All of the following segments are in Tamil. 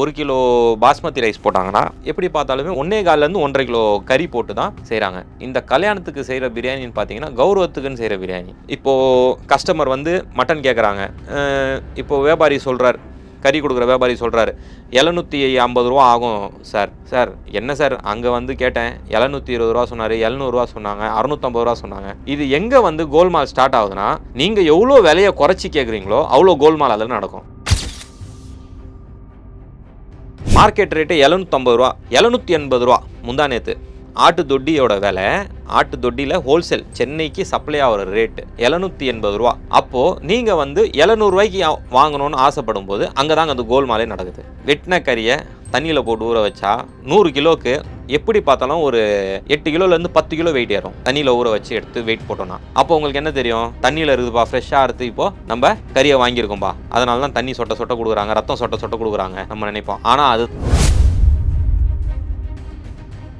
ஒரு கிலோ பாஸ்மதி ரைஸ் போட்டாங்கன்னா எப்படி பார்த்தாலுமே ஒன்னே கால்லேருந்து ஒன்றரை கிலோ கறி போட்டு தான் செய்கிறாங்க இந்த கல்யாணத்துக்கு செய்கிற பிரியாணின்னு பார்த்தீங்கன்னா கௌரவத்துக்குன்னு செய்கிற பிரியாணி. இப்போது கஸ்டமர் வந்து மட்டன் கேட்குறாங்க இப்போது வியாபாரி சொல்கிறார் கறி கொடுக்குற வியாபாரி சொல்கிறாரு எழுநூற்றி ஐம்பது ரூபா ஆகும் சார். சார் என்ன சார்? அங்கே வந்து கேட்டேன் எழுநூற்றி இருபது ரூபா சொன்னார் எழுநூறுவா சொன்னாங்க அறுநூற்றம்பது ரூபா சொன்னாங்க. இது எங்கே வந்து கோல்மால் ஸ்டார்ட் ஆகுதுன்னா நீங்கள் எவ்வளோ விலையை குறைச்சி கேட்குறீங்களோ அவ்வளோ கோல்மால் அதில் நடக்கும். மார்க்கெட் ரேட்டு எழுநூற்றம்பது ரூபா எழுநூற்றி எண்பது ரூபா. முந்தா நேற்று ஆட்டு தொட்டியோட விலை ஆட்டு தொட்டியில் ஹோல்சேல் சென்னைக்கு சப்ளை ஆகிற ரேட்டு எழுநூற்றி எண்பது ரூபா. அப்போது நீங்கள் வந்து எழுநூறுவாய்க்கு வாங்கணும்னு ஆசைப்படும் போது அங்கே தாங்க அந்த கோல்மாலே நடக்குது. வெட்டின கறியை தண்ணியில் போட்டு ஊற வச்சா நூறு கிலோக்கு எப்படி பார்த்தாலும் ஒரு எட்டு கிலோலேருந்து பத்து கிலோ வெயிட் ஏறும். தண்ணியில் ஊற வச்சு எடுத்து வெயிட் போட்டோம்னா. அப்போ உங்களுக்கு என்ன தெரியும்? தண்ணியில் இருக்குதுப்பா ஃப்ரெஷ்ஷாக அறுத்து இப்போ. நம்ம கறியை வாங்கியிருக்கோம்பா. அதனால தான் தண்ணி சொட்ட சொட்ட கொடுக்குறாங்க ரத்தம் சொட்ட சொட்ட கொடுக்குறாங்க நம்ம நினைப்போம். ஆனால் அது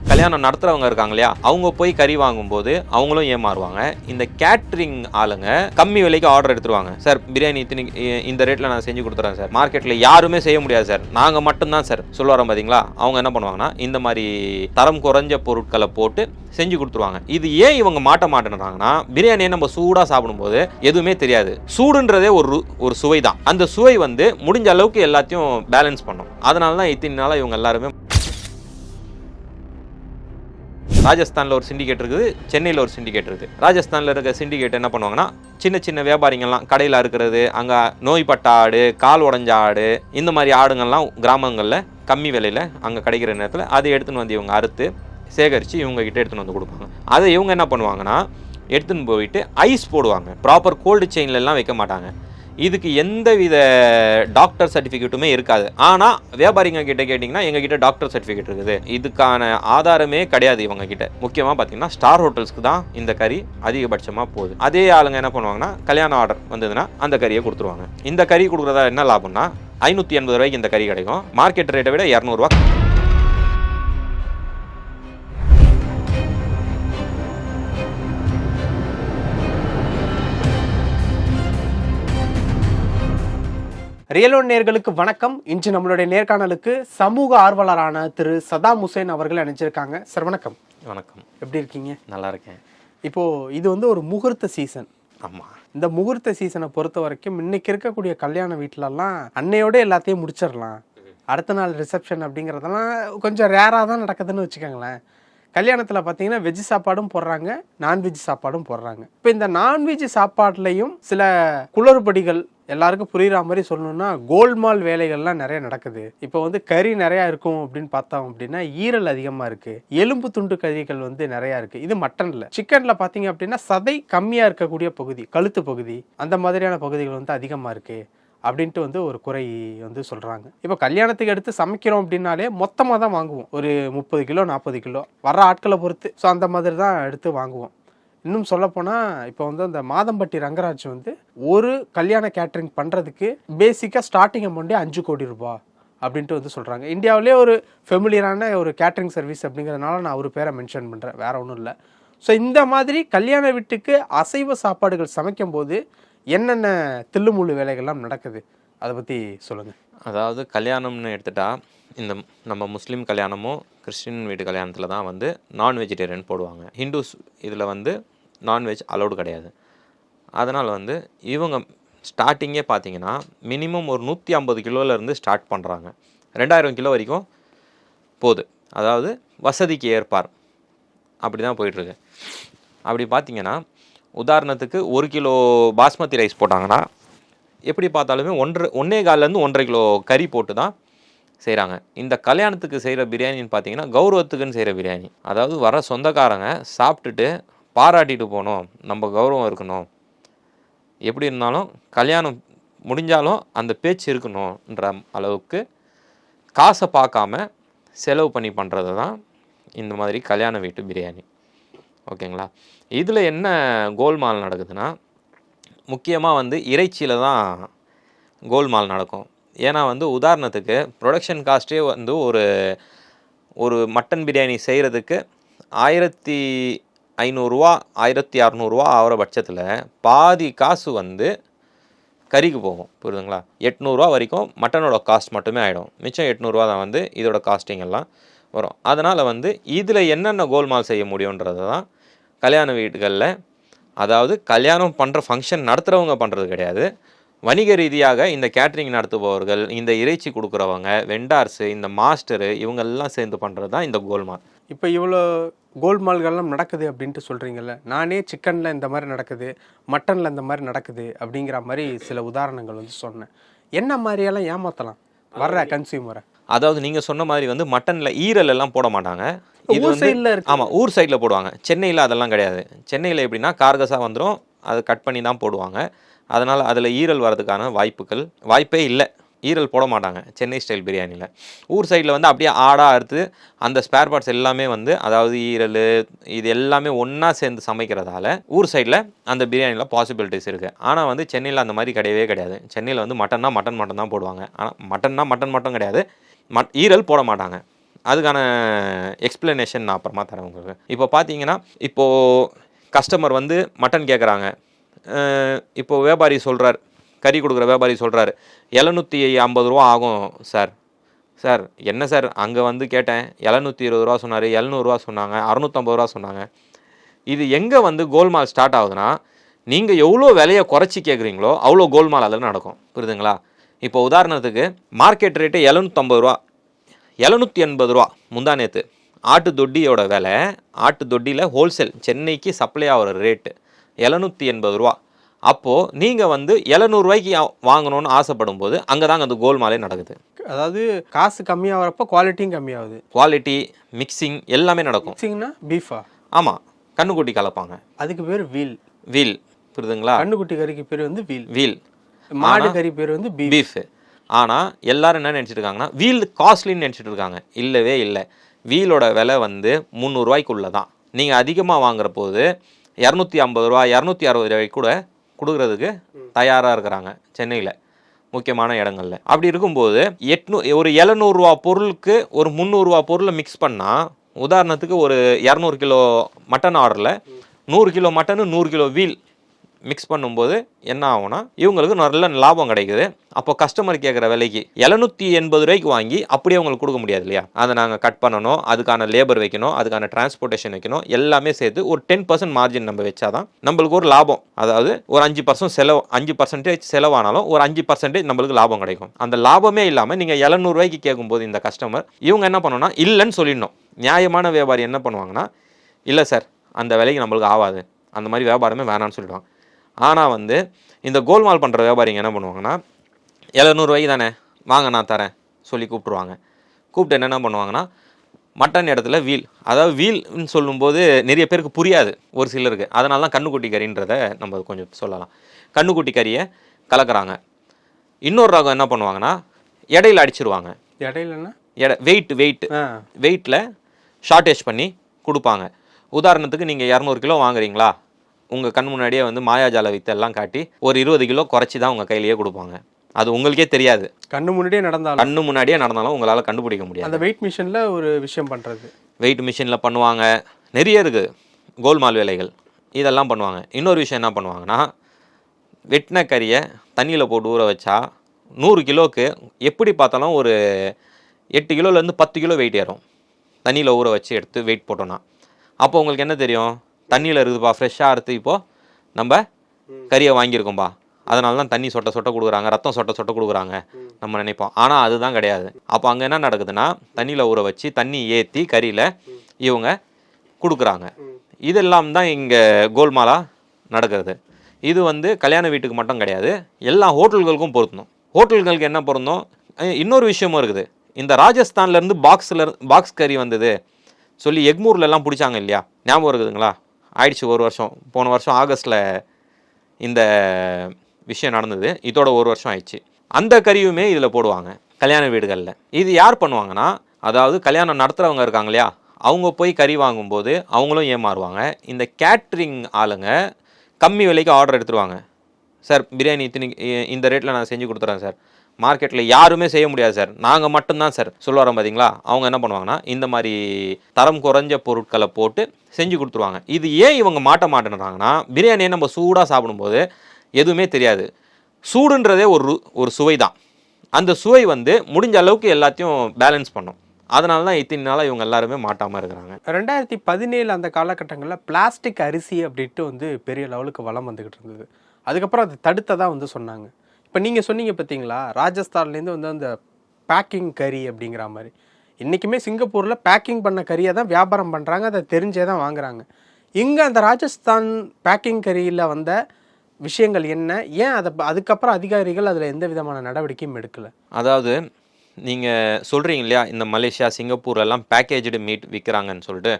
கல்யாணம் நடத்துறவங்க இருக்காங்க இல்லையா அவங்க போய் கறி வாங்கும்போது அவங்களும் ஏமாறுவாங்க. இந்த கேட்ரிங் ஆளுங்க கம்மி விலைக்கு ஆர்டர் எடுத்துருவாங்க. சார் பிரியாணி இத்தனை இந்த ரேட்டில் நான் செஞ்சு கொடுத்துறேன் சார் மார்க்கெட்டில் யாருமே செய்ய முடியாது சார் நாங்கள் மட்டும்தான் சார் சொல்ல வரோம் பார்த்தீங்களா அவங்க என்ன பண்ணுவாங்கன்னா இந்த மாதிரி தரம் குறைஞ்ச பொருட்களை போட்டு செஞ்சு கொடுத்துருவாங்க. இது ஏன் இவங்க மாட்ட மாட்டேன்றாங்கன்னா பிரியாணியை நம்ம சூடாக சாப்பிடும்போது எதுவுமே தெரியாது. சூடுன்றதே ஒரு ரு- ஒரு சுவை தான். அந்த சுவை வந்து முடிஞ்ச அளவுக்கு எல்லாத்தையும் பேலன்ஸ் பண்ணும். அதனால தான் இத்தனை நாளாக இவங்க எல்லாருமே ராஜஸ்தானில் ஒரு சிண்டிகேட் இருக்குது சென்னையில் ஒரு சிண்டிகேட் இருக்குது. ராஜஸ்தானில் இருக்க சிண்டிகேட் என்ன பண்ணுவாங்கன்னா சின்ன சின்ன வியாபாரிங்கள்லாம் கடையில் இருக்கிறது அங்கே நோய்பட்ட ஆடு கால் உடஞ்ச ஆடு இந்த மாதிரி ஆடுங்கள்லாம் கிராமங்களில் கம்மி விலையில் அங்கே கிடைக்கிற நேரத்தில் அதை எடுத்துன்னு வந்து இவங்க அறுத்து சேகரித்து இவங்க கிட்ட எடுத்துன்னு வந்து கொடுப்பாங்க. அதை இவங்க என்ன பண்ணுவாங்கன்னா எடுத்துன்னு போயிட்டு ஐஸ் போடுவாங்க. ப்ராப்பர் கோல்டு செயின்லலாம் வைக்க மாட்டாங்க. இதுக்கு எந்தவித டாக்டர் சர்டிஃபிகேட்டுமே இருக்காது. ஆனால் வியாபாரிங்க கிட்ட கேட்டிங்கன்னா எங்ககிட்ட டாக்டர் சர்டிஃபிகேட் இருக்குது. இதுக்கான ஆதாரமே கிடையாது இவங்க கிட்ட முக்கியமாக பார்த்தீங்கன்னா ஸ்டார் ஹோட்டல்ஸ்க்கு தான் இந்த கறி அதிகபட்சமாக போகுது. அதே ஆளுங்க என்ன பண்ணுவாங்கன்னா கல்யாண ஆர்டர் வந்ததுன்னா அந்த கறியை கொடுத்துருவாங்க. இந்த கறி கொடுக்குறதா என்ன லாபம்னா ஐநூற்றி எண்பது ரூபாய்க்கு இந்த கறி கிடைக்கும். மார்க்கெட் ரேட்டை விட இரநூறுவா ரியலோன் நேர்களுக்கு வணக்கம். இன்று நம்மளுடைய நேர்காணலுக்கு சமூக ஆர்வலரான திரு சதாம் ஹுசேன் அவர்கள் அணிஞ்சிருக்காங்க சார் வணக்கம். வணக்கம். எப்படி இருக்கீங்க? நல்லா இருக்கேன். இப்போ இது வந்து ஒரு முகூர்த்த சீசன் ஆமாம் இந்த முகூர்த்த சீசனை பொறுத்த வரைக்கும் இன்னைக்கு இருக்கக்கூடிய கல்யாண வீட்டிலலாம் அன்னையோட எல்லாத்தையும் முடிச்சிடலாம். அடுத்த நாள் ரிசப்ஷன் அப்படிங்கிறதெல்லாம் கொஞ்சம் ரேராக தான் நடக்குதுன்னு வச்சுக்கோங்களேன். கல்யாணத்தில் பார்த்தீங்கன்னா வெஜ் சாப்பாடும் போடுறாங்க நான்வெஜ் சாப்பாடும் போடுறாங்க. இப்போ இந்த நான்வெஜ் சாப்பாட்லேயும் சில குளறுபடிகள் எல்லாருக்கும் புரிகிற மாதிரி சொல்லணும்னா கோல்மால் வேலைகள்லாம் நிறைய நடக்குது. இப்போ வந்து கறி நிறையா இருக்கும் அப்படின்னு பார்த்தோம் அப்படின்னா ஈரல் அதிகமாக இருக்குது எலும்பு துண்டு கறிகள் வந்து நிறையா இருக்குது இது மட்டனில். சிக்கனில் பார்த்தீங்க அப்படின்னா சதை கம்மியாக இருக்கக்கூடிய பகுதி கழுத்து பகுதி அந்த மாதிரியான பகுதிகள் வந்து அதிகமாக இருக்குது அப்படின்ட்டு வந்து ஒரு குறை வந்து சொல்கிறாங்க இப்போ கல்யாணத்துக்கு எடுத்து சமைக்கிறோம் அப்படின்னாலே மொத்தமாக தான் வாங்குவோம். ஒரு முப்பது கிலோ நாற்பது கிலோ. வர ஆட்களை பொறுத்து. ஸோ அந்த மாதிரி தான் எடுத்து வாங்குவோம். இன்னும் சொல்லப்போனால் இப்போ வந்து அந்த மாதம்பட்டி ரங்கராஜ் வந்து ஒரு கல்யாண கேட்ரிங் பண்ணுறதுக்கு பேசிக்காக ஸ்டார்டிங் அமௌண்ட்டே அஞ்சு கோடி ரூபாய் அப்படின்ட்டு வந்து சொல்கிறாங்க இந்தியாவிலே ஒரு ஃபெமிலியரான ஒரு கேட்ரிங் சர்வீஸ் அப்படிங்கிறதுனால நான் அவர் பேரை மென்ஷன் பண்ணுறேன் வேறு ஒன்றும் இல்லை. ஸோ இந்த மாதிரி கல்யாண வீட்டுக்கு அசைவ சாப்பாடுகள் சமைக்கும் போது என்னென்ன தில்லுமுள்ளு வேலைகள்லாம் நடக்குது? அதை பற்றி சொல்லுங்கள் அதாவது கல்யாணம்னு எடுத்துட்டா இந்த நம்ம முஸ்லீம் கல்யாணமோ கிறிஸ்டின் வீட்டு கல்யாணத்தில் தான் வந்து நான் வெஜிடேரியன் போடுவாங்க. ஹிந்துஸ் இதில் வந்து நான்வெஜ் அலௌடு கிடையாது. அதனால் வந்து இவங்க ஸ்டார்டிங்கே பார்த்தீங்கன்னா மினிமம் ஒரு நூற்றி ஐம்பது கிலோலேருந்து ஸ்டார்ட் பண்ணுறாங்க ரெண்டாயிரம் கிலோ வரைக்கும் போகுது. அதாவது வசதிக்கு ஏற்பார் அப்படி தான் போயிட்டுருக்கு அப்படி பார்த்தீங்கன்னா உதாரணத்துக்கு ஒரு கிலோ பாஸ்மதி ரைஸ் போட்டாங்கன்னா எப்படி பார்த்தாலுமே ஒன்றரை ஒன்றே கால்லேருந்து ஒன்றரை கிலோ கறி போட்டு தான் செய்கிறாங்க இந்த கல்யாணத்துக்கு செய்கிற பிரியாணின்னு பார்த்தீங்கன்னா கௌரவத்துக்குன்னு செய்கிற பிரியாணி. அதாவது வர சொந்தக்காரங்க சாப்பிட்டுட்டு பாராட்டிட்டு போகணும் நம்ம கௌரவம் இருக்கணும். எப்படி இருந்தாலும் கல்யாணம் முடிஞ்சாலும் அந்த பேச்சு இருக்கணுன்ற அளவுக்கு காசை பார்க்காம செலவு பண்ணி பண்ணுறது தான் இந்த மாதிரி கல்யாண வீட்டு பிரியாணி. ஓகேங்களா? இதில் என்ன கோல்மால் நடக்குதுன்னா முக்கியமாக வந்து இறைச்சியில் தான் கோல்மால் நடக்கும். ஏன்னா வந்து உதாரணத்துக்கு ப்ரொடக்ஷன் காஸ்ட்டே வந்து ஒரு ஒரு மட்டன் பிரியாணி செய்கிறதுக்கு ஆயிரத்தி ஐநூறுரூவா ஆயிரத்தி அறநூறுவா ஆகிற பட்சத்தில் பாதி காசு வந்து கறிக்கு போகும். புரியுதுங்களா? எட்நூறுரூவா வரைக்கும் மட்டனோட காஸ்ட் மட்டுமே ஆகிடும் மிச்சம் எட்நூறுரூவா தான் வந்து இதோட காஸ்டிங் எல்லாம் வரும். அதனால் வந்து இதில் என்னென்ன கோல்மால் செய்ய முடியுன்றது தான் கல்யாண வீடுகளில் அதாவது கல்யாணம் பண்ணுற ஃபங்க்ஷன் நடத்துகிறவங்க பண்ணுறது கிடையாது. வணிக ரீதியாக இந்த கேட்ரிங் நடத்துபவர்கள் இந்த இறைச்சி கொடுக்குறவங்க வெண்டார்ஸு இந்த மாஸ்டரு இவங்கெல்லாம் சேர்ந்து பண்ணுறது தான் இந்த கோல்மால் இப்போ இவ்வளோ கோல்மால்கள்லாம் நடக்குது அப்படின்ட்டு சொல்கிறீங்கல்ல நானே சிக்கனில் இந்த மாதிரி நடக்குது மட்டனில் இந்த மாதிரி நடக்குது அப்படிங்கிற மாதிரி சில உதாரணங்கள் வந்து சொன்னேன். என்ன மாதிரியெல்லாம் ஏமாற்றலாம் வர்ற கன்சியூமரை அதாவது நீங்கள் சொன்ன மாதிரி வந்து மட்டனில் ஈரல் எல்லாம் போட மாட்டாங்க. ஊர் சைடில் இருக்கு. ஆமாம் ஊர் சைடில் போடுவாங்க. சென்னையில் அதெல்லாம் கிடையாது. சென்னையில் எப்படின்னா கார்கஸாக வந்துடும் அது கட் பண்ணி தான் போடுவாங்க. அதனால் அதில் ஈரல் வரதுக்கான வாய்ப்புகள் வாய்ப்பே இல்லை. ஈரல் போட மாட்டாங்க சென்னை ஸ்டைல் பிரியாணியில். ஊர் சைடில் வந்து அப்படியே ஆடாக அறுத்து அந்த ஸ்பேர் பார்ட்ஸ் எல்லாமே வந்து அதாவது ஈரல் இது எல்லாமே ஒன்றா சேர்ந்து சமைக்கிறதால ஊர் சைடில் அந்த பிரியாணியில் பாசிபிலிட்டிஸ் இருக்குது ஆனால் வந்து சென்னையில் அந்த மாதிரி கிடையவே கிடையாது. சென்னையில் வந்து மட்டன்னா மட்டன் மட்டன் தான் போடுவாங்க. ஆனால் மட்டன்னா மட்டன் மட்டும் கிடையாது. மட் ஈரல் போட மாட்டாங்க. அதுக்கான எக்ஸ்பிளனேஷன் நான் அப்புறமா தரேன் உங்களுக்கு. இப்போ பார்த்தீங்கன்னா இப்போது கஸ்டமர் வந்து மட்டன் கேட்குறாங்க இப்போது வியாபாரி சொல்கிறார் கறி கொடுக்குற வியாபாரி சொல்கிறாரு எழுநூற்றி ஐம்பது ரூபா ஆகும் சார் சார் என்ன சார் அங்கே வந்து கேட்டேன் எழுநூற்றி இருபது ரூபா சொன்னார் எழுநூறுவா சொன்னாங்க அறநூற்றம்பது ரூபா சொன்னாங்க. இது எங்கே வந்து கோல்மால் ஸ்டார்ட் ஆகுதுன்னா நீங்கள் எவ்வளோ விலையை குறைச்சி கேட்குறீங்களோ அவ்வளோ கோல்மால் அதில் நடக்கும். புரியுதுங்களா? இப்போ உதாரணத்துக்கு மார்க்கெட் ரேட்டு எழுநூற்றம்பது ரூபா எழுநூற்றி எண்பது ரூபா. முந்தா நேத்து. ஆட்டு தொட்டியோட விலை ஆட்டு தொட்டியில் ஹோல்சேல் சென்னைக்கு சப்ளை ஆகிற ரேட்டு எழுநூற்றி எண்பது ரூபா. அப்போது நீங்கள் வந்து எழுநூறுவாய்க்கு வாங்கணும்னு ஆசைப்படும் போது அங்கே தாங்க அந்த கோல்மாலே நடக்குது. அதாவது காசு கம்மியாகிறப்ப குவாலிட்டியும் கம்மியாகுது. குவாலிட்டி மிக்சிங் எல்லாமே நடக்கும். மிக்சிங்னா பீஃபா ஆமாம் கண்ணுக்குட்டி கலப்பாங்க. அதுக்கு பேர் வீல் வீல் புரியுதுங்களா கண்ணுக்குட்டி கறிக்கு பேர் வந்து வீல் வீல் மாடு கறி பேர் வந்து பீஃபு ஆனால் எல்லாரும் என்ன நினச்சிட்டு இருக்காங்கன்னா வீல் காஸ்ட்லின்னு நினச்சிட்டு இருக்காங்க இல்லவே இல்லை. வீலோட விலை வந்து முந்நூறுரூவாய்க்குள்ள தான் நீங்கள் அதிகமாக வாங்குற போது இரநூத்தி ஐம்பது ரூபா இரநூத்தி அறுபது ரூபாய்க்கு கூட கொடுக்குறதுக்கு தயாராக இருக்கிறாங்க சென்னையில் முக்கியமான இடங்கள்ல. அப்படி இருக்கும்போது எட்நூ ஒரு எழுநூறுவா பொருளுக்கு ஒரு முந்நூறுரூவா பொருளை மிக்ஸ் பண்ணால் உதாரணத்துக்கு ஒரு இரநூறு கிலோ மட்டன் ஆர்டரில் நூறு கிலோ மட்டனு நூறு கிலோ வீல் மிக்ஸ் பண்ணும்போது என்ன ஆகும்னா இவங்களுக்கு நல்ல லாபம் கிடைக்குது. அப்போ கஸ்டமர் கேட்குற விலைக்கு எழுநூற்றி எண்பது ரூபாய்க்கு வாங்கி அப்படியே அவங்களுக்கு கொடுக்க முடியாது இல்லையா? அதை நாங்கள் கட் பண்ணணும் அதுக்கான லேபர் வைக்கணும் அதுக்கான டிரான்ஸ்போர்ட்டேஷன் வைக்கணும் எல்லாமே சேர்த்து ஒரு டென் பர்சன்ட் மார்ஜின் நம்ம வச்சாதான் நம்மளுக்கு ஒரு லாபம். அதாவது ஒரு அஞ்சு பர்சன்ட் செலவு அஞ்சு பர்சன்டேஜ் செலவானாலும் ஒரு அஞ்சு பர்சன்டேஜ் நம்மளுக்கு லாபம் கிடைக்கும். அந்த லாபமே இல்லாமல் நீங்கள் எழுநூறுவாய்க்கு கேட்கும்போது இந்த கஸ்டமர் இவங்க என்ன பண்ணணும்னா இல்லைன்னு சொல்லிடணும். நியாயமான வியாபாரி என்ன பண்ணுவாங்கன்னா இல்லை சார் அந்த விலைக்கு நம்மளுக்கு ஆகாது. அந்த மாதிரி வியாபாரமே வேணான்னு சொல்லிடுவாங்க. ஆனால் வந்து இந்த கோல்மால் பண்ணுற வியாபாரிங்க என்ன பண்ணுவாங்கன்னா எழுநூறுவாய்க்கு தானே வாங்க நான் தரேன் சொல்லி கூப்பிட்ருவாங்க கூப்பிட்டு என்னென்ன பண்ணுவாங்கன்னா மட்டன் இடத்துல வீல் அதாவது வீல்னு சொல்லும்போது நிறைய பேருக்கு புரியாது ஒரு சிலருக்கு. அதனால தான் கண்ணுக்குட்டி கறின்றதை நம்ம கொஞ்சம் சொல்லலாம். கண்ணுக்குட்டி கறியை கலக்குறாங்க. இன்னொரு ரகம் என்ன பண்ணுவாங்கன்னா இடையில அடிச்சிருவாங்க. இடையிலன்னா எடை வெயிட் வெயிட் வெயிட்டில் ஷார்ட்டேஜ் பண்ணி கொடுப்பாங்க. உதாரணத்துக்கு நீங்கள் இரநூறு கிலோ வாங்குறீங்களா? உங்கள் கண் முன்னாடியே வந்து மாயாஜால வித்து எல்லாம் காட்டி ஒரு இருபது கிலோ குறைச்சி தான் உங்கள் கையிலேயே கொடுப்பாங்க. அது உங்களுக்கே தெரியாது. கண்ணு முன்னாடியே நடந்தாலும். கண்ணு முன்னாடியே நடந்தாலும் உங்களால் கண்டுபிடிக்க முடியாது. அந்த வெயிட் மிஷினில் ஒரு விஷயம் பண்ணுறது வெயிட் மிஷினில் பண்ணுவாங்க. நிறைய இருக்குது கோல்மால் வேலைகள். இதெல்லாம் பண்ணுவாங்க. இன்னொரு விஷயம் என்ன பண்ணுவாங்கன்னா வெட்டின கறியை தண்ணியில் போட்டு ஊற வச்சா நூறு கிலோவுக்கு எப்படி பார்த்தாலும் ஒரு எட்டு கிலோலேருந்து பத்து கிலோ வெயிட் ஏறும். தண்ணியில் ஊற வச்சு எடுத்து வெயிட் போட்டோன்னா அப்போ உங்களுக்கு என்ன தெரியும்? தண்ணியில் இருக்குதுப்பா ஃப்ரெஷ்ஷாக அறுத்து இப்போது நம்ம கறியை வாங்கியிருக்கோம்பா. அதனால தான் தண்ணி சொட்ட சொட்ட கொடுக்குறாங்க ரத்தம் சொட்ட சொட்ட கொடுக்குறாங்க நம்ம நினைப்போம். ஆனால் அதுதான் கிடையாது. அப்போ அங்கே என்ன நடக்குதுன்னா தண்ணியில் ஊற வச்சு தண்ணி ஏற்றி கறியில் இவங்க கொடுக்குறாங்க. இதெல்லாம் தான் இங்கே கோல்மாலா நடக்கிறது. இது வந்து கல்யாண வீட்டுக்கு மட்டும் கிடையாது எல்லா ஹோட்டல்களுக்கும் பொருத்தணும். ஹோட்டல்களுக்கு என்ன பொருந்தும்? இன்னொரு விஷயமும் இருக்குது. இந்த ராஜஸ்தான்லேருந்து பாக்ஸில் பாக்ஸ் கறி வந்தது. சொல்லி எக்மூர்ல எல்லாம் பிடிச்சாங்க இல்லையா? ஞாபகம் இருக்குதுங்களா? ஆயிடுச்சு ஒரு வருஷம். போன வருஷம் ஆகஸ்ட்டில் இந்த விஷயம் நடந்தது. இதோட ஒரு வருஷம் ஆயிடுச்சு. அந்த கறியுமே இதில் போடுவாங்க கல்யாண வீடுகளில். இது யார் பண்ணுவாங்கன்னா அதாவது கல்யாணம் நடத்துகிறவங்க இருக்காங்க இல்லையா? அவங்க போய் கறி வாங்கும்போது அவங்களும் ஏமாறுவாங்க. இந்த கேட்ரிங் ஆளுங்க கம்மி விலைக்கு ஆர்டர் எடுத்துருவாங்க. சார் பிரியாணி இத்தனை இந்த ரேட்டில் நான் செஞ்சு கொடுத்துறேன் சார். மார்க்கெட்டில் யாருமே செய்ய முடியாது சார் நாங்கள் மட்டும்தான் சார் சொல்லுவாரோம் பார்த்தீங்களா அவங்க என்ன பண்ணுவாங்கன்னா இந்த மாதிரி தரம் குறைஞ்ச பொருட்களை போட்டு செஞ்சு கொடுத்துருவாங்க. இது ஏன் இவங்க மாட்ட மாட்டேன்றாங்கன்னா பிரியாணியை நம்ம சூடாக சாப்பிடும்போது எதுவுமே தெரியாது. சூடுன்றதே ஒரு ஒரு சுவை தான் அந்த சுவை வந்து முடிஞ்ச அளவுக்கு எல்லாத்தையும் பேலன்ஸ் பண்ணும். அதனால தான் இத்தனை நாளாக இவங்க எல்லாருமே மாட்டாமல் இருக்கிறாங்க. ரெண்டாயிரத்தி பதினேழு அந்த காலகட்டங்களில் பிளாஸ்டிக் அரிசி அப்படின்ட்டு வந்து பெரிய லெவலுக்கு வளம் வந்துக்கிட்டு இருந்தது. அதுக்கப்புறம் அது தடுத்ததாக வந்து சொன்னாங்க. இப்போ நீங்கள் சொன்னீங்க பார்த்தீங்களா ராஜஸ்தான்லேருந்து வந்து அந்த பேக்கிங் கறி அப்படிங்கிற மாதிரி. இன்றைக்குமே சிங்கப்பூரில் பேக்கிங் பண்ண கறியை தான் வியாபாரம் பண்ணுறாங்க அதை தெரிஞ்சே தான் வாங்குறாங்க. இங்கே அந்த ராஜஸ்தான் பேக்கிங் கறியில் வந்த விஷயங்கள் என்ன? ஏன் அதை அதுக்கப்புறம் அதிகாரிகள் அதில் எந்த விதமான நடவடிக்கையும் எடுக்கலை? அதாவது நீங்கள் சொல்கிறீங்க இல்லையா இந்த மலேசியா சிங்கப்பூர் எல்லாம் பேக்கேஜ்டு மீட் விற்கிறாங்கன்னு சொல்லிட்டு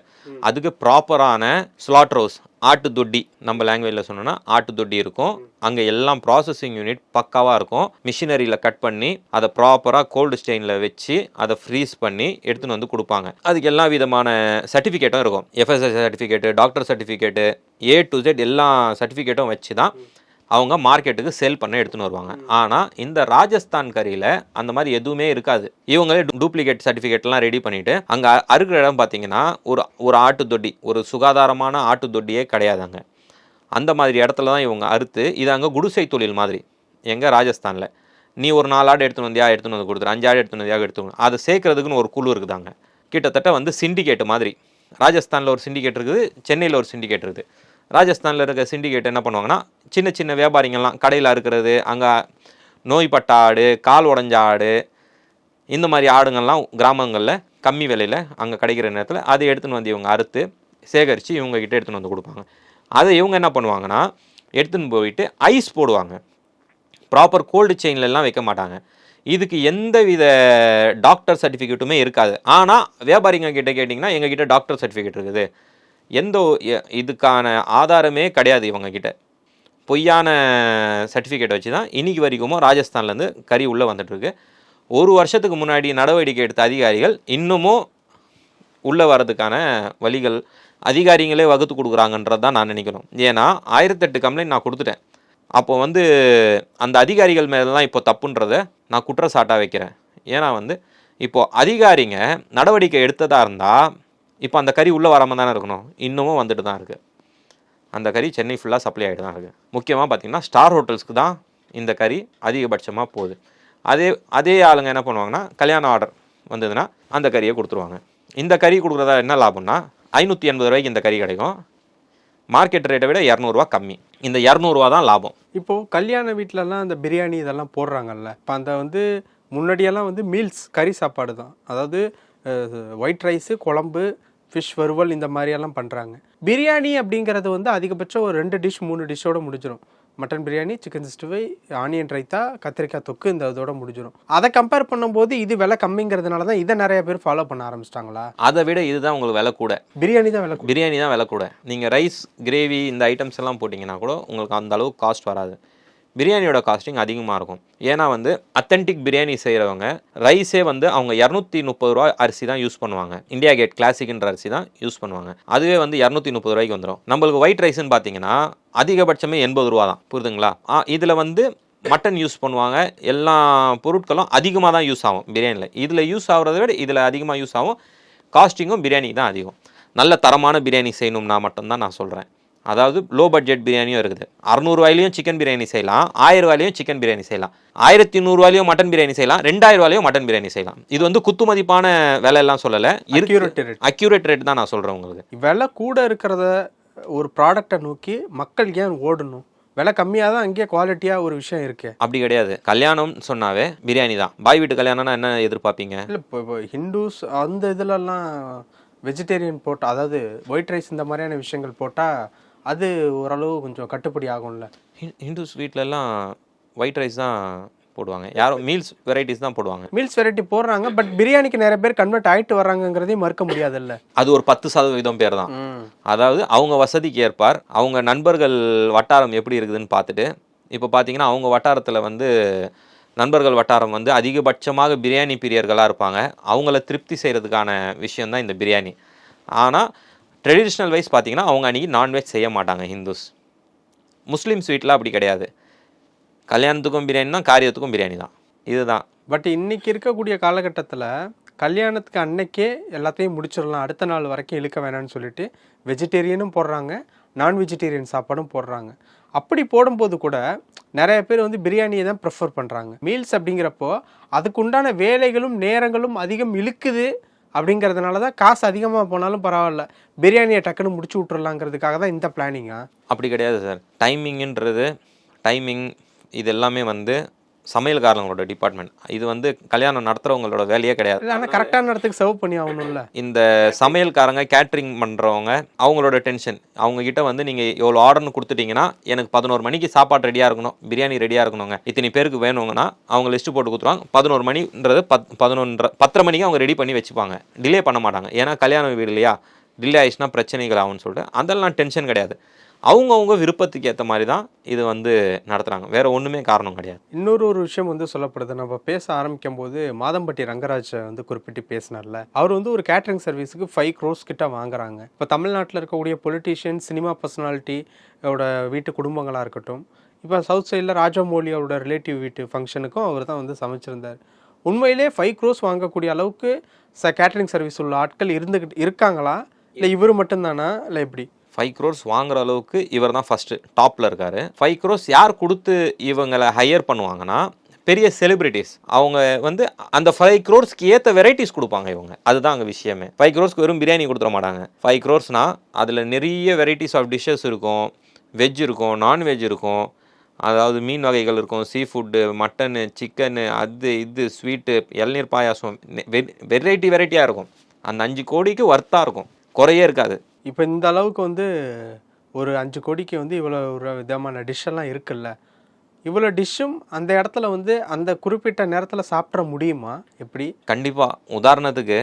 அதுக்கு ப்ராப்பரான ஸ்லாட் ஹவுஸ் ஆட்டு தொட்டி நம்ம லாங்குவேஜில் சொன்னோன்னா ஆட்டு தொட்டி இருக்கும். அங்கே எல்லாம் ப்ராசஸிங் யூனிட் பக்காவாக இருக்கும். மிஷினரியில் கட் பண்ணி அதை ப்ராப்பராக கோல்டு ஸ்டெயினில் வச்சு அதை ஃப்ரீஸ் பண்ணி எடுத்துன்னு வந்து கொடுப்பாங்க. அதுக்கு எல்லா விதமான சர்டிஃபிகேட்டும் இருக்கும். FSS certificate doctor certificate A to Z எல்லா சர்டிஃபிகேட்டும் வச்சு தான் அவங்க மார்க்கெட்டுக்கு சேல் பண்ண எடுத்துன்னு வருவாங்க. ஆனால் இந்த ராஜஸ்தான் கறியில் அந்த மாதிரி எதுவுமே இருக்காது. இவங்களே டூப்ளிகேட் சர்டிஃபிகேட்லாம் ரெடி பண்ணிட்டு அங்கே அறுக்கிற இடம் பார்த்தீங்கன்னா ஒரு ஒரு ஆட்டு தொட்டி ஒரு சுகாதாரமான ஆட்டு தொட்டியே கிடையாது அங்கே. அந்த மாதிரி இடத்துல தான் இவங்க அறுத்து இது அங்கே குடிசை தொழில் மாதிரி எங்கே ராஜஸ்தானில். நீ ஒரு நாலு ஆடு எடுத்துன்னு வந்தியா எடுத்துன்னு வந்து கொடுத்துரு அஞ்சு ஆடு எடுத்துன்னு வந்தியா எடுத்துக்கணும் அதை சேர்க்கறதுக்குன்னு ஒரு குழு இருக்குதாங்க கிட்டத்தட்ட வந்து சிண்டிகேட் மாதிரி. ராஜஸ்தானில் ஒரு சிண்டிகேட் இருக்குது சென்னையில் ஒரு சிண்டிகேட் இருக்குது. ராஜஸ்தானில் இருக்க சிண்டிகேட் என்ன பண்ணுவாங்கன்னா சின்ன சின்ன வியாபாரிங்கள்லாம் கடையில் இருக்கிறது அங்கே நோய்பட்ட ஆடு கால் உடஞ்ச ஆடு இந்த மாதிரி ஆடுங்கள்லாம் கிராமங்களில் கம்மி விலையில் அங்கே கிடைக்கிற நேரத்தில் அதை எடுத்துன்னு வந்து இவங்க அறுத்து சேகரித்து இவங்கக்கிட்ட எடுத்துன்னு வந்து கொடுப்பாங்க. அதை இவங்க என்ன பண்ணுவாங்கன்னா எடுத்துன்னு போயிட்டு ஐஸ் போடுவாங்க. ப்ராப்பர் கோல்டு செயின்லலாம் வைக்க மாட்டாங்க. இதுக்கு எந்த வித டாக்டர் சர்டிஃபிகேட்டுமே இருக்காது. ஆனால் வியாபாரிங்க கிட்டே கேட்டிங்கன்னா எங்ககிட்ட டாக்டர் சர்டிஃபிகேட் இருக்குது. எந்த இதுக்கான ஆதாரமே கிடையாது இவங்கக்கிட்ட பொய்யான சர்டிஃபிகேட் வச்சு தான் இன்னைக்கு வரைக்குமோ ராஜஸ்தான்லேருந்து கறி உள்ளே வந்துட்டுருக்கு. ஒரு வருஷத்துக்கு முன்னாடி நடவடிக்கை எடுத்த அதிகாரிகள் இன்னமும் உள்ளே வர்றதுக்கான வழிகள் அதிகாரிங்களே வகுத்து கொடுக்குறாங்கன்றது தான் நான் நினைக்கிறோம் ஏன்னா ஆயிரத்தெட்டு கம்ப்ளைண்ட் நான் கொடுத்துட்டேன். அப்போ வந்து அந்த அதிகாரிகள் மேலே தான் இப்போ தப்புன்றத நான் குற்றச்சாட்டாக வைக்கிறேன். ஏன்னா வந்து இப்போது அதிகாரிங்க நடவடிக்கை எடுத்ததாக இருந்தால் இப்போ அந்த கறி உள்ளே வராமல் தானே இருக்கணும். இன்னமும் வந்துட்டு தான் இருக்குது அந்த கறி சென்னை ஃபுல்லாக சப்ளை ஆகிட்டு தான் இருக்குது முக்கியமாக பார்த்தீங்கன்னா ஸ்டார் ஹோட்டல்ஸ்க்கு தான் இந்த கறி அதிகபட்சமாக போகுது. அதே அதே ஆளுங்க என்ன பண்ணுவாங்கன்னா கல்யாண ஆர்டர் வந்ததுன்னா அந்த கறியை கொடுத்துருவாங்க. இந்த கறி கொடுக்குறதா என்ன லாபம்னா ஐநூற்றி எண்பது ரூபாய்க்கு இந்த கறி கிடைக்கும். மார்க்கெட் ரேட்டை விட இரநூறுவா கம்மி. இந்த இரநூறுவா தான் லாபம். இப்போது கல்யாண வீட்டிலலாம் அந்த பிரியாணி இதெல்லாம் போடுறாங்கல்ல. இப்போ அந்த வந்து முன்னாடியெல்லாம் வந்து மீல்ஸ் கறி சாப்பாடு தான். அதாவது ஒயிட் ரைஸு குழம்பு ஃபிஷ் வறுவல் இந்த மாதிரியெல்லாம் பண்ணுறாங்க பிரியாணி அப்படிங்கிறது வந்து அதிகபட்சம் ஒரு ரெண்டு டிஷ் மூணு டிஷ்ஷோட முடிஞ்சிடும் mutton biryani chicken sixty five onion raita கத்திரிக்காய் தொக்கு இந்த இதோட முடிஞ்சிடும் அதை கம்பேர் பண்ணும்போது இது விலை கம்மிங்கிறதுனால தான் இதை நிறைய பேர் ஃபாலோ பண்ண ஆரம்பிச்சிட்டாங்களா? அதை விட இதுதான் உங்களுக்கு விலை கூட. பிரியாணி தான் விலை. பிரியாணி தான் விலை கூட. நீங்கள் ரைஸ் கிரேவி இந்த ஐட்டம்ஸ் எல்லாம் போட்டிங்கன்னா கூட உங்களுக்கு அந்த அளவுக்கு காஸ்ட் வராது. பிரியாணியோட காஸ்டிங் அதிகமாக இருக்கும். ஏன்னா வந்து அத்தன்டிக் பிரியாணி செய்கிறவங்க ரைஸே வந்து அவங்க இரநூத்தி முப்பது ரூபா அரிசி தான் யூஸ் பண்ணுவாங்க. இந்தியா கேட் கிளாசிக்ன்ற அரிசி தான் யூஸ் பண்ணுவாங்க. அதுவே வந்து இரநூத்தி முப்பது ரூபாய்க்கு வந்துடும் நம்மளுக்கு ஒயிட் ரைஸ்னு பார்த்தீங்கன்னா அதிகபட்சமே எண்பது ரூபா தான். புரியுதுங்களா? இதில் வந்து மட்டன் யூஸ் பண்ணுவாங்க. எல்லா பொருட்களும் அதிகமாக தான் யூஸ் ஆகும் பிரியாணியில் இதில் யூஸ் ஆகிறத விட இதில் அதிகமாக யூஸ் ஆகும். காஸ்டிங்கும் பிரியாணி தான் அதிகம். நல்ல தரமான பிரியாணி செய்யணும்னா மட்டும்தான் நான் சொல்கிறேன் அதாவது லோ பட்ஜெட் பிரியாணியும் இருக்குது. அறநூறுவாயிலையும் சிக்கன் பிரியாணி செய்யலாம் ஆயிரம் ரூபாயிலையும் சிக்கன் பிரியாணி செய்யலாம் ஆயிரத்தி நூறுவாயிலையும் மட்டன் பிரியாணி செய்யலாம் ரெண்டாயிரம் ரூபாயிலையும் மட்டன் பிரியாணி செய்யலாம். இது வந்து குத்து மதிப்பான விலை எல்லாம் சொல்லலை Accurate rate. அக்யூரேட் ரேட் தான் நான் சொல்கிறேன் உங்களுக்கு. விலை கூட இருக்கிறத ஒரு ப்ராடக்டை நோக்கி மக்கள் ஏன் ஓடணும்? விலை கம்மியாக தான் அங்கேயே குவாலிட்டியாக ஒரு விஷயம் இருக்கு. அப்படி கிடையாது. கல்யாணம் சொன்னாவே பிரியாணி தான். பாய் வீட்டு கல்யாணம்னா என்ன எதிர்பார்ப்பீங்க? இல்லை இப்போ இப்போ ஹிந்துஸ் அந்த இதுலலாம் வெஜிடேரியன் போட்டு அதாவது ஒயிட் ரைஸ் இந்த மாதிரியான விஷயங்கள் போட்டால் அது ஓரளவு கொஞ்சம் கட்டுப்படி ஆகும்ல. ஹிந்- ஹிந்துஸ் வீட்டிலலாம் ஒயிட் ரைஸ் தான் போடுவாங்க. யாரும் மீல்ஸ் வெரைட்டிஸ் தான் போடுவாங்க. மீல்ஸ் வெரைட்டி போடுறாங்க பட் பிரியாணிக்கு நிறைய பேர் கன்வெர்ட் ஆயிட்டு வர்றாங்கங்கிறதையும் மறுக்க முடியாதுல்ல. அது ஒரு பத்து சதவீதம் பேர் தான். அதாவது அவங்க வசதிக்கு ஏற்பார். அவங்க நண்பர்கள் வட்டாரம் எப்படி இருக்குதுன்னு பார்த்துட்டு இப்போ பார்த்தீங்கன்னா அவங்க வட்டாரத்தில் வந்து நண்பர்கள் வட்டாரம் வந்து அதிகபட்சமாக பிரியாணி பிரியர்களாக இருப்பாங்க. அவங்கள திருப்தி செய்கிறதுக்கான விஷயம்தான் இந்த பிரியாணி. ஆனால் ட்ரெடிஷ்னல் வைஸ் பார்த்தீங்கன்னா அவங்க அன்றைக்கி நான்வெஜ் செய்ய மாட்டாங்க ஹிந்துஸ் முஸ்லீம்ஸ் வீட்டில் அப்படி கிடையாது. கல்யாணத்துக்கும் பிரியாணி தான் காரியத்துக்கும் பிரியாணி தான். இதுதான். பட் இன்னைக்கு இருக்கக்கூடிய காலகட்டத்தில் கல்யாணத்துக்கு அன்னைக்கே எல்லாத்தையும் முடிச்சிடலாம். அடுத்த நாள் வரைக்கும் இழுக்க வேணாம்னு சொல்லிட்டு வெஜிடேரியனும் போடுறாங்க நான் வெஜிடேரியன் சாப்பாடும் போடுறாங்க. அப்படி போடும்போது கூட நிறைய பேர் வந்து பிரியாணியை தான் ப்ரிஃபர் பண்ணுறாங்க மீல்ஸ் அப்படிங்கிறப்போ அதுக்கு உண்டான வேலைகளும் நேரங்களும் அதிகம் இழுக்குது. அப்படிங்கிறதுனால தான் காசு அதிகமாக போனாலும் பரவாயில்ல. பிரியாணியை டக்குன்னு முடிச்சு விட்றலாங்கிறதுக்காக தான் இந்த பிளானிங்கா அப்படி கிடையாது சார். டைமிங்ன்றது டைமிங் இது எல்லாமே வந்து சமையல்காரங்களோட டிபார்ட்மெண்ட் இது வந்து கல்யாணம் நடத்துகிறவங்களோட வேலையே கிடையாது. ஆனால் கரெக்டான இடத்துக்கு சர்வ் பண்ணி ஆகணும்ல. இந்த சமையல்காரங்க கேட்ரிங் பண்ணுறவங்க அவங்களோட டென்ஷன் அவங்க கிட்ட வந்து நீங்கள் எவ்வளோ ஆர்டர்னு கொடுத்துட்டீங்கன்னா எனக்கு பதினோரு மணிக்கு சாப்பாடு ரெடியாக இருக்கணும் பிரியாணி ரெடியாக இருக்கணுங்க. இத்தனை பேருக்கு வேணுங்கன்னா அவங்க லிஸ்ட்டு போட்டு கொடுத்துருவாங்க. பதினோரு மணின்றது பத் பதினொன்றரை பத்தரை மணிக்கு அவங்க ரெடி பண்ணி வச்சுப்பாங்க. டிலே பண்ண மாட்டாங்க. ஏன்னா கல்யாண வீடு இல்லையா? டிலே ஆயிடுச்சுன்னா பிரச்சனைகள் ஆகும்னு சொல்லிட்டு அதெல்லாம் டென்ஷன் கிடையாது. அவங்கவுங்க விருப்பத்துக்கு ஏற்ற மாதிரி தான் இது வந்து நடத்துகிறாங்க வேறு ஒன்றுமே காரணம் கிடையாது. இன்னொரு ஒரு விஷயம் வந்து சொல்லப்படுது. நம்ம பேச ஆரம்பிக்கும் போது மாதம்பட்டி ரங்கராஜ் வந்து குறிப்பிட்டு பேசினார்ல அவர் வந்து ஒரு கேட்டரிங் சர்வீஸுக்கு ஃபைவ் க்ரோஸ் கிட்ட வாங்குறாங்க. இப்போ தமிழ்நாட்டில் இருக்கக்கூடிய பொலிட்டீஷியன் சினிமா பர்சனாலிட்டியோட வீட்டு குடும்பங்களாக இருக்கட்டும் இப்போ சவுத் சைடில் ராஜமௌலி அவரோட ரிலேட்டிவ் வீட்டு ஃபங்க்ஷனுக்கும் அவர் தான் வந்து சமைச்சிருந்தார். உண்மையிலே ஃபைவ் க்ரோஸ் வாங்கக்கூடிய அளவுக்கு ச கேட்டரிங் சர்வீஸ் உள்ள ஆட்கள் இருந்துக்கிட்டு இருக்காங்களா? இல்லை இவர் மட்டும்தானா? இல்லை எப்படி? ஃபைவ் க்ரோர்ஸ் வாங்குற அளவுக்கு இவர் தான் ஃபஸ்ட்டு டாப்பில் இருக்கார். ஃபைவ் க்ரோர்ஸ் யார் கொடுத்து இவங்களை ஹையர் பண்ணுவாங்கன்னா பெரிய செலிபிரிட்டிஸ் அவங்க வந்து அந்த ஃபைவ் க்ரோர்ஸ்க்கு ஏற்ற வெரைட்டிஸ் கொடுப்பாங்க இவங்க. அதுதான் அங்கே விஷயமே. ஃபைவ் க்ரோர்ஸ்க்கு வெறும் பிரியாணி கொடுத்துட மாட்டாங்க. ஃபைவ் க்ரோர்ஸ்னால் அதில் நிறைய வெரைட்டிஸ் ஆஃப் டிஷ்ஷஸ் இருக்கும். வெஜ் இருக்கும் நான்வெஜ் இருக்கும். அதாவது மீன் வகைகள் இருக்கும். சீ ஃபுட்டு மட்டனு சிக்கனு அது இது ஸ்வீட்டு இளநீர் பாயாசம் வெரைட்டி வெரைட்டியாக இருக்கும். அந்த அஞ்சு கோடிக்கு ஒர்த்தாக இருக்கும். குறையே இருக்காது. இப்போ இந்த அளவுக்கு வந்து ஒரு அஞ்சு கோடிக்கு வந்து இவ்வளோ ஒரு விதமான டிஷ்ஷெல்லாம் இருக்குல்ல? இவ்வளோ டிஷ்ஷும் அந்த இடத்துல வந்து அந்த குறிப்பிட்ட நேரத்தில் சாப்பிட முடியுமா? எப்படி? கண்டிப்பாக உதாரணத்துக்கு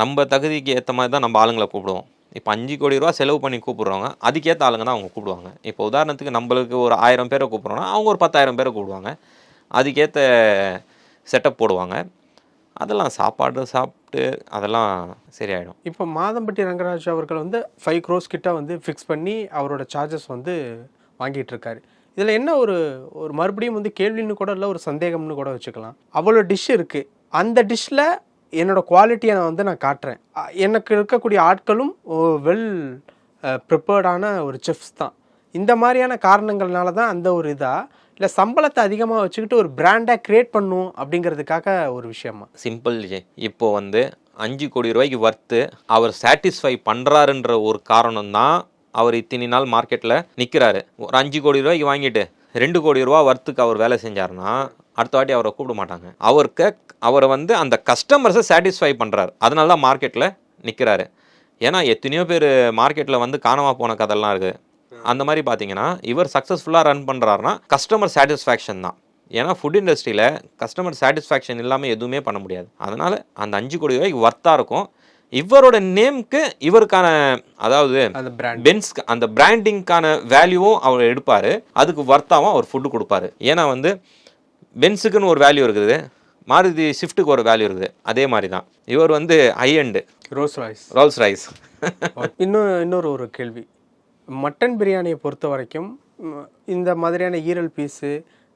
நம்ம தகுதிக்கு ஏற்ற மாதிரி தான் நம்ம ஆளுங்களை கூப்பிடுவோம். இப்போ அஞ்சு கோடி ரூபா செலவு பண்ணி கூப்பிடுறவங்க அதுக்கேற்ற ஆளுங்க தான் அவங்க கூப்பிடுவாங்க. இப்போ உதாரணத்துக்கு நம்மளுக்கு ஒரு ஆயிரம் பேரை கூப்பிட்றோன்னா அவங்க ஒரு பத்தாயிரம் பேரை கூப்பிடுவாங்க. அதுக்கேற்ற செட்டப் போடுவாங்க. அதெல்லாம் சாப்பாடு சாப்பிட்டு அதெல்லாம் சரியாயிடும். இப்போ மாதம்பட்டி ரங்கராஜ் அவர்கள் வந்து ஃபைவ் க்ரோஸ் கிட்ட வந்து ஃபிக்ஸ் பண்ணி அவரோட சார்ஜஸ் வந்து வாங்கிட்டு இருக்காரு இதில் என்ன ஒரு ஒரு மறுபடியும் வந்து கேள்வின்னு கூட இல்லை ஒரு சந்தேகம்னு கூட வச்சுக்கலாம். அவ்வளோ டிஷ் இருக்குது அந்த டிஷ்ஷில் என்னோட குவாலிட்டியை நான் வந்து நான் காட்டுறேன். எனக்கு இருக்கக்கூடிய ஆட்களும் வெல் ப்ரிப்பேர்டான ஒரு செஃப்ஸ் தான். இந்த மாதிரியான காரணங்கள்னால தான் அந்த ஒரு இதாக இல்லை சம்பளத்தை அதிகமாக வச்சுக்கிட்டு ஒரு பிராண்டாக க்ரியேட் பண்ணும் அப்படிங்கிறதுக்காக ஒரு விஷயமா? சிம்பிள் ஜி. இப்போ வந்து அஞ்சு கோடி ரூபாய்க்கு வர்த்து அவர் சாட்டிஸ்ஃபை பண்ணுறாருன்ற ஒரு காரணம் தான் அவர் இத்தனை நாள் மார்க்கெட்டில் நிற்கிறாரு ஒரு அஞ்சு கோடி ரூபாய்க்கு வாங்கிட்டு ரெண்டு கோடி ரூபா வர்த்துக்கு அவர் வேலை செஞ்சாருன்னா அடுத்த வாட்டி அவரை கூப்பிட மாட்டாங்க. அவருக்கு அவரை வந்து அந்த கஸ்டமர்ஸை சாட்டிஸ்ஃபை பண்ணுறாரு அதனால தான் மார்க்கெட்டில் நிற்கிறாரு ஏன்னா எத்தனையோ பேர் மார்க்கெட்டில் வந்து காணாம போன கதைலாம் இருக்குது அந்த மாதிரி பார்த்தீங்கன்னா இவர் சக்ஸஸ்ஃபுல்லாக ரன் பண்ணுறாருன்னா கஸ்டமர் சாட்டிஸ்ஃபேக்ஷன் தான். ஏன்னா ஃபுட் இண்டஸ்ட்ரியில் கஸ்டமர் சாட்டிஸ்ஃபேக்ஷன் இல்லாமல் எதுவுமே பண்ண முடியாது. அதனால் அந்த அஞ்சு கோடி ரூபாய்க்கு ஒர்த்தாக இருக்கும். இவரோட நேம்க்கு இவருக்கான அதாவது அந்த பிராண்ட் பென்ஸ் அந்த பிராண்டிங்க்கான வேல்யூவும் அவர் எடுப்பார். அதுக்கு ஒர்த்தாகவும் அவர் ஃபுட்டு கொடுப்பாரு. ஏன்னா வந்து பென்ஸுக்குன்னு ஒரு வேல்யூ இருக்குது. மாருதி ஷிஃப்ட்டுக்கு ஒரு வேல்யூ இருக்குது. அதே மாதிரி தான். இவர் வந்து high end Rolls Royce Rolls Royce இன்னும் இன்னொரு ஒரு கேள்வி. மட்டன் பிரியாணியை பொறுத்த வரைக்கும் இந்த மாதிரியான ஈரல் பீஸு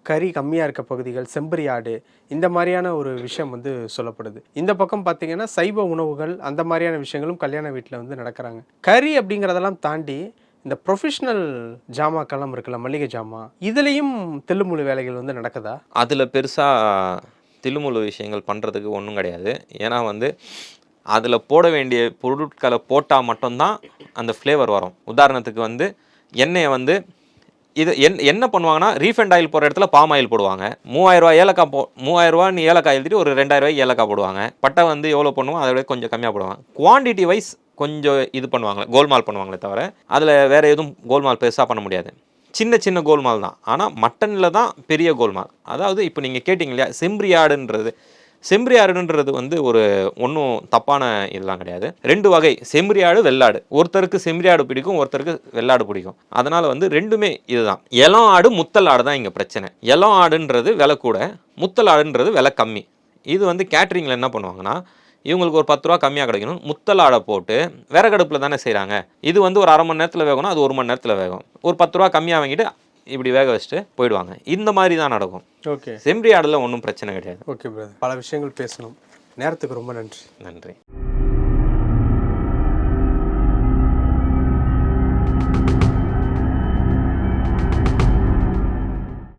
கறி கம்மியாக இருக்க பகுதிகள் செம்பரி ஆடு இந்த மாதிரியான ஒரு விஷயம் வந்து சொல்லப்படுது. இந்த பக்கம் பார்த்தீங்கன்னா சைவ உணவுகள் அந்த மாதிரியான விஷயங்களும் கல்யாண வீட்டில் வந்து நடக்கிறாங்க. கறி அப்படிங்கிறதெல்லாம் தாண்டி இந்த ப்ரொஃபஷனல் ஜாமாக்கெல்லாம் இருக்குல்ல மளிகை ஜாமா இதுலேயும் தில்லுமுழு வேலைகள் வந்து நடக்குதா? அதில் பெருசாக தில்லுமுழு விஷயங்கள் பண்ணுறதுக்கு ஒன்றும் கிடையாது. ஏன்னா வந்து அதில் போட வேண்டிய பொருட்களை போட்டால் மட்டும்தான் அந்த ஃப்ளேவர் வரும். உதாரணத்துக்கு வந்து எண்ணெயை வந்து இது என் என்ன பண்ணுவாங்கன்னா ரீஃபண்ட் ஆயில் போடுற இடத்துல பாம் ஆயில் போடுவாங்க. மூவாயிரரூவா ஏலக்காய் போ மூவாயிரம் ரூபா நீ ஏலக்காய் எழுதிட்டு ஒரு ரெண்டாயிரம் ரூபாய் ஏலக்காய் போடுவாங்க. பட்டை வந்து எவ்வளோ பண்ணுவோம் அதை விட கொஞ்சம் கம்மியாக போடுவாங்க. குவான்டிட்டி வைஸ் கொஞ்சம் இது பண்ணுவாங்க கோல்மால் பண்ணுவாங்களே தவிர அதில் வேறு எதுவும் கோல்மால் பெருசாக பண்ண முடியாது. சின்ன சின்ன கோல்மால் தான். ஆனால் மட்டனில் தான் பெரிய கோல்மால் அதாவது இப்போ நீங்கள் கேட்டிங்க இல்லையா செம்பிரியாடுன்றது ஆடுன்றது செம்பரி ஆடுன்றது வந்து ஒரு ஒன்றும் தப்பான இதெல்லாம் கிடையாது. ரெண்டு வகை செம்பரி ஆடு வெள்ளாடு. ஒருத்தருக்கு செம்பரி ஆடு பிடிக்கும் ஒருத்தருக்கு வெள்ளாடு பிடிக்கும். அதனால் வந்து ரெண்டுமே இதுதான். இளம் ஆடு முத்தல் ஆடு தான் இங்கே பிரச்சனை. இளம் ஆடுன்றது விலை கூட முத்தல் ஆடுன்றது விலை கம்மி. இது வந்து கேட்ரிங்கில் என்ன பண்ணுவாங்கன்னா இவங்களுக்கு ஒரு பத்து ரூபா கம்மியாக கிடைக்கணும். முத்தல் ஆடை போட்டு விறகடுப்பில் தானே செய்கிறாங்க இது வந்து ஒரு அரை மணி நேரத்தில் வேகணும் அது ஒரு மணி நேரத்தில் வேகும். ஒரு பத்து ரூபா கம்மியாக வாங்கிட்டு இப்படி வேக வச்சுட்டு போயிடுவாங்க. இந்த மாதிரி தான் நடக்கும். ஓகே. செம்பரி ஆடில் ஒன்றும் பிரச்சனை கிடையாது. ஓகே பிரதர் பல விஷயங்கள் பேசணும். நேரத்துக்கு ரொம்ப நன்றி. நன்றி.